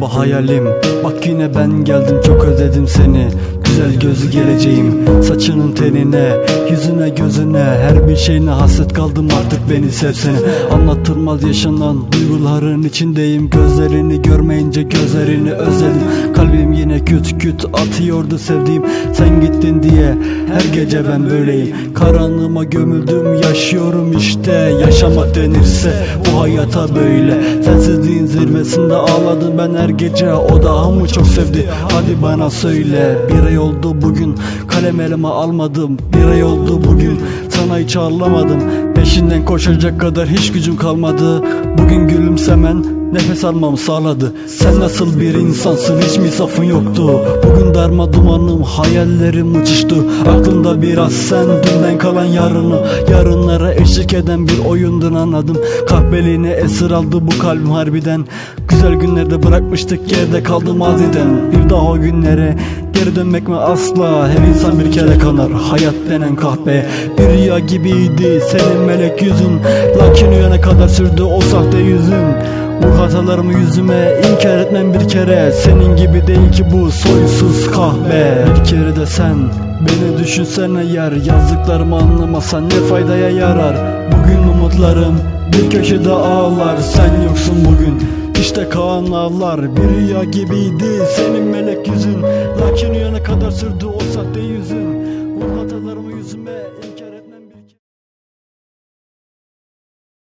bu hayalim. Bak yine ben geldim çok özledim seni. Güzel gözü geleceğim Saçının tenine Yüzüne gözüne. Her bir şeyine hasret kaldım artık beni sevsene Anlatılmaz yaşanan duyguların içindeyim. Gözlerini görmeyince gözlerini özledim. Kalbim yine küt küt atıyordu sevdiğim. Sen diye her gece ben böyleyim. Karanlığıma gömüldüm yaşıyorum işte. Yaşamak denirse bu hayata böyle. Sensizliğin zirvesinde ağladım ben her gece. O daha mı çok sevdi? Hadi bana söyle. Bir ay oldu bugün. Kalem elime almadım. Bir ay oldu bugün. Sana hiç ağlamadım. Peşinden koşacak kadar hiç gücüm kalmadı. Bugün gülümsemen nefes almamı sağladı. Sen nasıl bir insansın? Hiç mi safın yoktu. Bugün darma dumanım hayallerim uçuştu. Aklımda biraz sen dünden kalan yarını. Yarınlara eşlik eden bir oyundun anladım. Kahveliğine esir aldı bu kalbim harbiden. Güzel günlerde bırakmıştık geride kaldı maziden Bir daha o günlere geri dönmek mi asla? Her insan bir kere kanar hayat denen kahpe. Bir rüya gibiydi senin melek yüzün. Lakin uyana kadar sürdü o sahte yüzün hatalarımı yüzüme inkar etmem bir kere. Senin gibi değil ki bu soysuz kahve Bir kere de sen beni düşünsene yer Yazdıklarımı anlamasan ne faydaya yarar? Bugün umutlarım bir köşede ağlar Sen yoksun bugün. İşte Kaan ağlar Bir rüya gibiydi senin melek yüzün. Lakin uyana kadar sürdü o sahte yüzün